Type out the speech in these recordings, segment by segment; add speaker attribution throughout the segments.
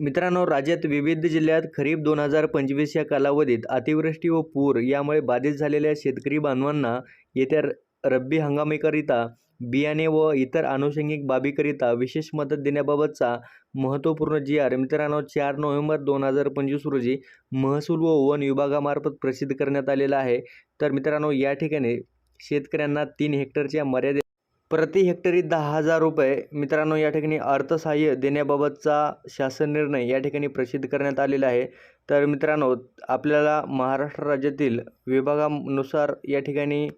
Speaker 1: मित्रांनो राज्यात विविध जिल्ह्यात खरीप दोन हजार पंचवीस या कालावधीत अतिवृष्टी व पूर यामुळे बाधित झालेल्या शेतकरी बांधवांना येत्या रब्बी हंगामीकरिता बियाणे व इतर आनुषंगिक बाबीकरिता विशेष मदत देण्याबाबतचा महत्त्वपूर्ण जी आर मित्रांनो चार नोव्हेंबर दोन हजार पंचवीस रोजी महसूल व वन विभागामार्फत प्रसिद्ध करण्यात आलेला आहे. तर मित्रांनो या ठिकाणी शेतकऱ्यांना तीन हेक्टरच्या मर्यादे प्रति हेक्टरी दहा हजार रुपये. मित्रांनो या ठिकाणी अर्थसहाय्य देण्याबाबतचा शासन निर्णय या ठिकाणी प्रसिद्ध करण्यात आलेला आहे. तर मित्रांनो आपल्याला महाराष्ट्र राज्यातील विभागानुसार या ठिकाणी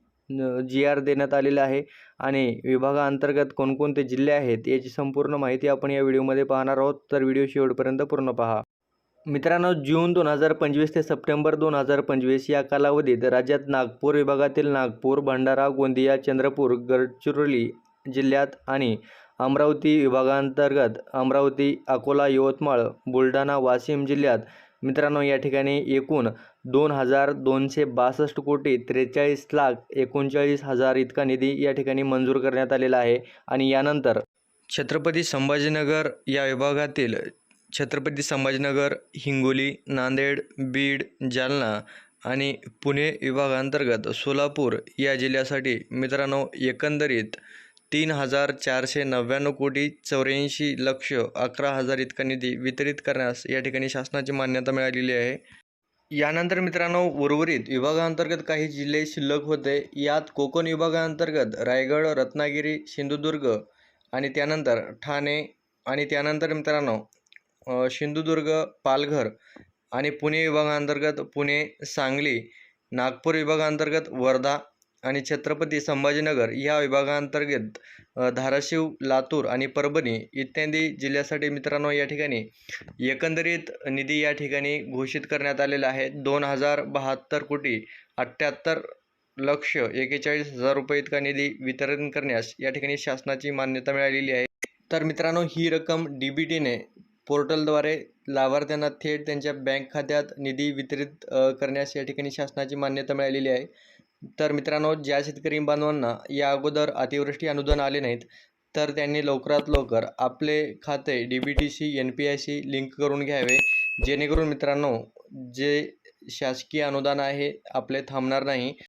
Speaker 1: जी आर देण्यात आलेला आहे आणि विभागाअंतर्गत कोणकोणते जिल्हे आहेत याची संपूर्ण माहिती आपण या व्हिडिओमध्ये पाहणार आहोत. तर व्हिडिओ शेवटपर्यंत पूर्ण पहा. मित्रांनो जून दोन हजार पंचवीस ते सप्टेंबर दोन हजार पंचवीस या कालावधीत राज्यात नागपूर विभागातील नागपूर भंडारा गोंदिया चंद्रपूर गडचिरोली जिल्ह्यात आणि अमरावती विभागांतर्गत अमरावती अकोला यवतमाळ बुलढाणा वाशिम जिल्ह्यात मित्रांनो या ठिकाणी एकूण दोन हजार दोनशे बासष्ट कोटी त्रेचाळीस लाख एकोणचाळीस हजार इतका निधी या ठिकाणी मंजूर करण्यात आलेला आहे. आणि यानंतर छत्रपती संभाजीनगर या विभागातील छत्रपती संभाजीनगर हिंगोली नांदेड बीड जालना आणि पुणे विभागांतर्गत सोलापूर या जिल्ह्यासाठी मित्रांनो एकंदरीत तीन हजार चारशे नव्याण्णव कोटी चौऱ्याऐंशी लक्ष अकरा हजार इतका निधी वितरित करण्यास या ठिकाणी शासनाची मान्यता मिळालेली आहे. यानंतर मित्रांनो उर्वरित विभागांतर्गत काही जिल्हे शिल्लक होते. यात कोकण विभागांतर्गत रायगड रत्नागिरी सिंधुदुर्ग आणि त्यानंतर ठाणे आणि त्यानंतर मित्रांनो सिंधुदुर्ग पालघर आणि पुणे विभागांतर्गत पुणे सांगली नागपूर विभागांतर्गत वर्धा आणि छत्रपती संभाजीनगर या विभागांतर्गत धाराशिव लातूर आणि परभणी इत्यादी जिल्ह्यासाठी मित्रांनो या ठिकाणी एकंदरीत निधी या ठिकाणी घोषित करण्यात आलेला आहे. दोन हजार बहात्तर कोटी अठ्ठ्याहत्तर लक्ष एकेचाळीस हजार रुपये इतका निधी वितरण करण्यास या ठिकाणी शासनाची मान्यता मिळालेली आहे. तर मित्रांनो ही रक्कम डी बी टीने पोर्टलद्वारे लाभार्थ्यांना थेट त्यांच्या बँक खात्यात निधी वितरित करण्यास या ठिकाणी शासनाची मान्यता मिळालेली आहे. तर मित्रांनो ज्या शेतकरी बांधवांना या अगोदर अतिवृष्टी अनुदान आले नाहीत तर त्यांनी लवकरात लवकर आपले खाते D B T C N P आयशी लिंक करून घ्यावे. जेणेकरून मित्रांनो जे शासकीय अनुदान आहे आपले थांबणार नाही.